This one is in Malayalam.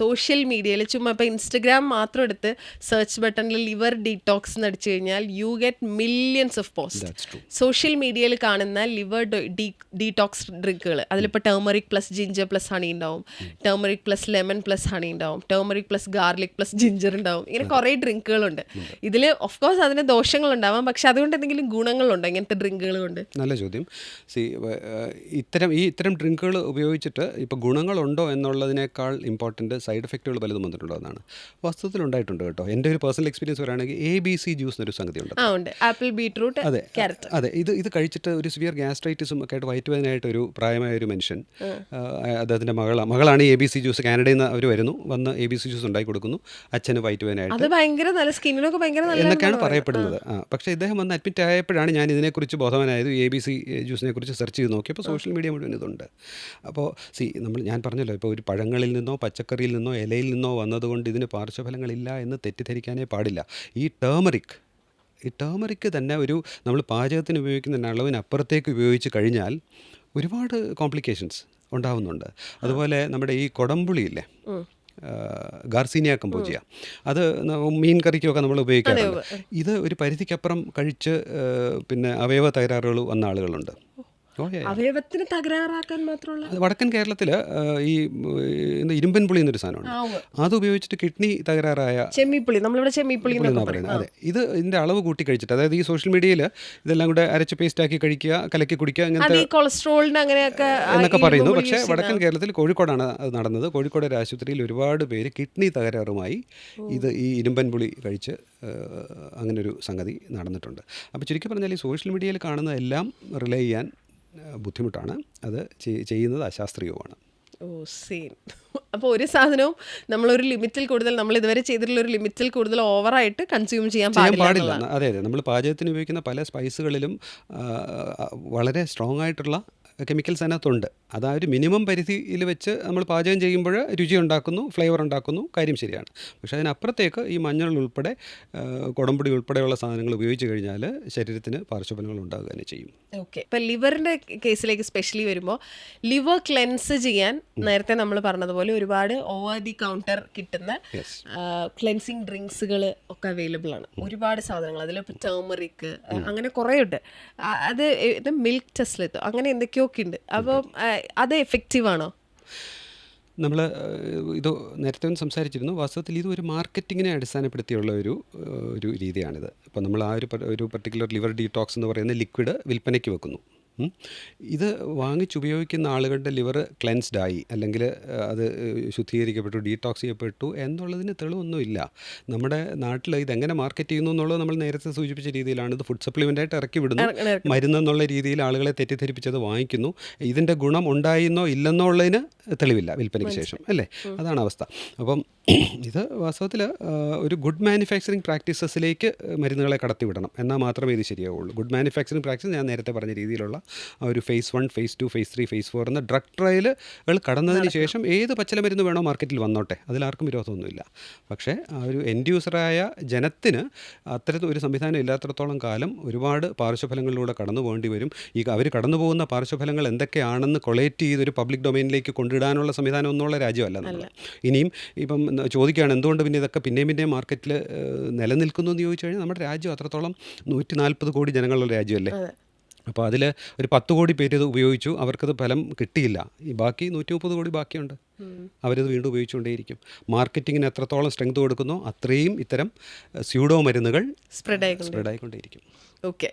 സോഷ്യൽ മീഡിയയിൽ ചുമ്മാ ഇപ്പോൾ ഇൻസ്റ്റഗ്രാം മാത്രം എടുത്ത് സെർച്ച് ബട്ടണിൽ ലിവർ ഡീടോക്സ് എന്ന് അടിച്ചു കഴിഞ്ഞാൽ you get millions of post. Social മീഡിയയിൽ കാണുന്ന ലിവർ ഡീടോക്സ് ഡ്രിങ്കുകൾ. അതിലിപ്പോൾ turmeric plus ginger plus honey ഉണ്ടാവും. Turmeric plus lemon plus honey ഉണ്ടാവും. Turmeric plus garlic plus ginger ഉണ്ടാവും. ഇങ്ങനെ കുറേ ഡ്രിങ്കുകളുണ്ട്. ഇതിൽ ഓഫ് കോഴ്സ് അതിന് ദോഷങ്ങളുണ്ടാവാം. പക്ഷെ അതുകൊണ്ട് എന്തെങ്കിലും ഗുണങ്ങളുണ്ടോ ഇങ്ങനത്തെ ഡ്രിങ്കുകൾ കൊണ്ട് നല്ല ചോദ്യം. സി ഇത്തരം ഈ ഇത്തരം ഡ്രിങ്കുകൾ ഉപയോഗിച്ചിട്ട് ഇപ്പോൾ ഗുണങ്ങളുണ്ടോ എന്നുള്ളതിനേക്കാൾ ഇമ്പോർട്ടന്റ് സൈഡ് എഫക്റ്റുകൾ പലതും വന്നിട്ടുണ്ടോ എന്നാണ്. വാസ്തവത്തിൽ ഉണ്ടായിട്ടുണ്ട് കേട്ടോ. എന്റെ ഒരു പേഴ്സണൽ എക്സ്പീരിയൻസ് പറയുകയാണെങ്കിൽ എ ബി സി ജ്യൂസ് എന്നൊരു സംഗതി ഉണ്ട്. ആപ്പിൾ ബീട്രൂട്ട് അതെ. അതെ. ഇത് ഇത് കഴിച്ചിട്ട് ഒരു സിവിയർ ഗ്യാസ്ട്രൈറ്റിസും ഒക്കെ ആയിട്ട് വയറ്റുവേദനയായിട്ട് ഒരു പ്രായമായ ഒരു മനുഷ്യൻ അദ്ദേഹത്തിന്റെ മകളാണ് മകളാണ് എ ബി സി ജ്യൂസ് കാനഡയിൽ നിന്ന് അവർ വരുന്നു. വന്ന് എ ബി സി ജ്യൂസ് ഉണ്ടാക്കി കൊടുക്കുന്നു. അച്ഛന് വയറ്റുവേദനയായിട്ട്. ഭയങ്കര നല്ല സ്കിന്നിനൊക്കെ ഭയങ്കര എന്നൊക്കെയാണ് പറയപ്പെടുന്നത്. ആ. പക്ഷേ ഇദ്ദേഹം വന്ന് അഡ്മിറ്റ് ആയപ്പോഴാണ് ഞാൻ ഇതിനെക്കുറിച്ച് ബോധവാനായത്. എ ബി സി ജ്യൂസിനെ കുറിച്ച് സെർച്ച് ചെയ്ത് നോക്കിയപ്പോൾ സോഷ്യൽ മീഡിയ മുഴുവൻ ഇതുണ്ട്. അപ്പോൾ സി നമ്മൾ ഞാൻ പറഞ്ഞല്ലോ ഇപ്പോൾ ഒരു പഴങ്ങളിൽ നിന്നോ പച്ചക്കറിയിൽ നിന്നോ ഇലയിൽ നിന്നോ വന്നതുകൊണ്ട് ഇതിന് പാർശ്വഫലങ്ങളില്ല എന്ന് തെറ്റിദ്ധരിക്കാനേ പാടില്ല. ഈ ടേമറിക് ഈ ടേമറിക്ക് തന്നെ ഒരു നമ്മൾ പാചകത്തിന് ഉപയോഗിക്കുന്ന അളവിനപ്പുറത്തേക്ക് ഉപയോഗിച്ച് കഴിഞ്ഞാൽ ഒരുപാട് കോംപ്ലിക്കേഷൻസ് ഉണ്ടാവുന്നുണ്ട്. അതുപോലെ നമ്മുടെ ഈ കൊടംപുളിയില്ലേ ഗാർസീനിയ കമ്പോജിയ അത് മീൻ കറിക്കൊക്കെ നമ്മൾ ഉപയോഗിക്കാറുണ്ട്. ഇത് ഒരു പരിധിക്കപ്പുറം കഴിച്ച് പിന്നെ അവയവ തകരാറുകൾ വന്ന ആളുകളുണ്ട്. അവയവത്തിന് തകരാറാക്കാൻ മാത്രമുള്ള വടക്കൻ കേരളത്തിൽ ഈ ഉം, എന്താ ഇരുമ്പൻ പുളി എന്നൊരു സാധനമുണ്ട്. അത് ഉപയോഗിച്ചിട്ട് കിഡ്നി തകരാറായ ചെമ്മിപ്പുളി നമ്മളിവിടെ ചെമ്മിപ്പുളി പുളി എന്നാ പറയുന്നത്. അതെ. ഇത് ഇതിന്റെ അളവ് കൂട്ടി കഴിച്ചിട്ട് അതായത് ഈ സോഷ്യൽ മീഡിയയിൽ ഇതെല്ലാം കൂടെ അരച്ച് പേസ്റ്റ് ആക്കി കഴിക്കുക കലക്കി കുടിക്കുക അത് അങ്ങനത്തെ കൊളസ്ട്രോളിന് അങ്ങനെയൊക്കെ എന്നൊക്കെ പറയുന്നു. പക്ഷേ വടക്കൻ കേരളത്തിൽ കോഴിക്കോടാണ് അത് നടന്നത്. കോഴിക്കോട് ഒരു ആശുപത്രിയിൽ ഒരുപാട് പേര് കിഡ്നി തകരാറുമായി ഇത് ഈ ഇരുമ്പൻ പുളി കഴിച്ച് അങ്ങനൊരു സംഗതി നടന്നിട്ടുണ്ട്. അപ്പോൾ ചുരുക്കി പറഞ്ഞാൽ ഈ സോഷ്യൽ മീഡിയയിൽ കാണുന്ന എല്ലാം റിലേ ചെയ്യാൻ ബുദ്ധിമുട്ടാണ്. അത് ചെയ്- ചെയ്യുന്നത് അശാസ്ത്രീയവുമാണ്. ഓ സെയിം അപ്പോൾ ഒരു സാധനവും നമ്മളൊരു ലിമിറ്റിൽ കൂടുതൽ നമ്മൾ ഇതുവരെ ചെയ്തിട്ടുള്ള ഒരു ലിമിറ്റിൽ കൂടുതൽ ഓവറായിട്ട് കൺസ്യൂം ചെയ്യാൻ പാടില്ല അതെ അതെ. നമ്മൾ പാചകത്തിന് ഉപയോഗിക്കുന്ന പല സ്പൈസുകളിലും വളരെ സ്ട്രോങ് ആയിട്ടുള്ള കെമിക്കൽസ് അതിനകത്തുണ്ട്. അത് ആ ഒരു മിനിമം പരിധിയിൽ വെച്ച് നമ്മൾ പാചകം ചെയ്യുമ്പോൾ രുചി ഉണ്ടാക്കുന്നു ഫ്ലേവർ ഉണ്ടാക്കുന്നു കാര്യം ശരിയാണ്. പക്ഷേ അതിനപ്പുറത്തേക്ക് ഈ മഞ്ഞൾ ഉൾപ്പെടെ കുടമ്പുടി ഉൾപ്പെടെയുള്ള സാധനങ്ങൾ ഉപയോഗിച്ച് കഴിഞ്ഞാൽ ശരീരത്തിന് പാർശ്വഫലങ്ങൾ ഉണ്ടാകുക തന്നെ ചെയ്യും. ഓക്കെ. ഇപ്പം ലിവറിന്റെ കേസിലേക്ക് സ്പെഷ്യലി വരുമ്പോൾ ലിവർ ക്ലെൻസ് ചെയ്യാൻ നേരത്തെ നമ്മൾ പറഞ്ഞതുപോലെ ഒരുപാട് ഓവർ ദി കൗണ്ടർ കിട്ടുന്ന. ക്ലെൻസിങ് ഡ്രിങ്ക്സുകൾ ഒക്കെ അവൈലബിൾ ആണ്. ഒരുപാട് സാധനങ്ങൾ. അതിൽ ഇപ്പോൾ ടേമറിക്ക് അങ്ങനെ കുറേ ഉണ്ട് അത് ഇത് മിൽക്ക് ടെസ്റ്റിലെത്തും അങ്ങനെ എന്തൊക്കെയൊക്കെ ഉണ്ട് അപ്പോൾ അത് എഫക്റ്റീവ് ആണോ? നമ്മൾ ഇത് നേരത്തെ ഒന്ന് സംസാരിച്ചിരുന്നു. വാസ്തവത്തിൽ ഇത് ഒരു മാർക്കറ്റിങ്ങിനെ അടിസ്ഥാനപ്പെടുത്തിയുള്ള ഒരു ഒരു രീതിയാണിത്. ഇപ്പോൾ നമ്മൾ ആ ഒരു ഒരു പർട്ടിക്കുലർ ലിവർ ഡീടോക്സ് എന്ന് പറയുന്ന ലിക്വിഡ് വിൽപ്പനയ്ക്ക് വെക്കുന്നു. ഇത് വാങ്ങിച്ചുപയോഗിക്കുന്ന ആളുകളുടെ ലിവർ ക്ലെൻസ്ഡ് ആയി അല്ലെങ്കിൽ അത് ശുദ്ധീകരിക്കപ്പെട്ടു ഡീടോക്സ് ചെയ്യപ്പെട്ടു എന്നുള്ളതിന് തെളിവൊന്നുമില്ല. നമ്മുടെ നാട്ടിൽ ഇതെങ്ങനെ മാർക്കറ്റ് ചെയ്യുന്നു എന്നുള്ളത് നമ്മൾ നേരത്തെ സൂചിപ്പിച്ച രീതിയിലാണ്. ഇത് ഫുഡ് സപ്ലിമെന്റായിട്ട് ഇറക്കി വിടുന്നു. മരുന്നെന്നുള്ള രീതിയിൽ ആളുകളെ തെറ്റിദ്ധരിപ്പിച്ചത് വാങ്ങിക്കുന്നു. ഇതിന്റെ ഗുണം ഉണ്ടായിരുന്നോ ഇല്ലെന്നോ ഉള്ളതിന് തെളിവില്ല വിൽപ്പനയ്ക്ക് ശേഷം അല്ലേ? അതാണ് അവസ്ഥ. അപ്പം ഇത് വാസ്തവത്തിൽ ഒരു ഗുഡ് മാനുഫാക്ചറിങ് പ്രാക്ടീസസിലേക്ക് മരുന്നുകളെ കടത്തിവിടണം. എന്നാൽ മാത്രമേ ഇത് ശരിയാവുള്ളൂ. ഗുഡ് മാനുഫാക്ചറിങ് പ്രാക്ടീസ് ഞാൻ നേരത്തെ പറഞ്ഞ രീതിയിലുള്ള ഒരു phase one phase two phase three phase four എന്ന ഡ്രഗ് ട്രയലുകൾ കടന്നതിന് ശേഷം ഏത് പച്ചിലമരുന്ന് വേണോ മാർക്കറ്റിൽ വന്നോട്ടെ. അതിലാർക്കും വിരോധമൊന്നുമില്ല. പക്ഷേ ആ ഒരു എൻഡ് യൂസറായ ജനത്തിന് അത്തരത്തിൽ ഒരു സംവിധാനം ഇല്ലാത്തടത്തോളം കാലം ഒരുപാട് പാർശ്വഫലങ്ങളിലൂടെ കടന്നു പോകേണ്ടി വരും. ഈ അവർ കടന്നു പോകുന്ന പാർശ്വഫലങ്ങൾ എന്തൊക്കെയാണെന്ന് കൊളേറ്റ് ചെയ്ത് ഒരു പബ്ലിക് ഡൊമൈനിലേക്ക് കൊണ്ടുവിടാനുള്ള സംവിധാനം ഒന്നുള്ള രാജ്യമല്ല നമ്മൾ. ഇനിയും ഇപ്പം ചോദിക്കുകയാണ് എന്തുകൊണ്ട് പിന്നെ ഇതൊക്കെ പിന്നെയും പിന്നെയും മാർക്കറ്റിൽ നിലനിൽക്കുന്നു എന്ന് ചോദിച്ചു കഴിഞ്ഞാൽ നമ്മുടെ രാജ്യം അത്രത്തോളം നൂറ്റി നാൽപ്പത് കോടി ജനങ്ങളുള്ള രാജ്യമല്ലേ? അപ്പോൾ അതിൽ ഒരു പത്ത് കോടി പേര് ഇത് ഉപയോഗിച്ചു. അവർക്കത് ഫലം കിട്ടിയില്ല. ഈ ബാക്കി നൂറ്റി മുപ്പത് കോടി ബാക്കിയുണ്ട്. അവരത് വീണ്ടും ഉപയോഗിച്ചുകൊണ്ടേയിരിക്കും. മാർക്കറ്റിങ്ങിന് എത്രത്തോളം സ്ട്രെങ്ത് കൊടുക്കുന്നോ അത്രയും ഇത്തരം സ്യൂഡോ മരുന്നുകൾ സ്പ്രെഡ് ആയിക്കൊണ്ട് സ്പ്രെഡ് ആയിക്കൊണ്ടേയിരിക്കും ഓക്കെ.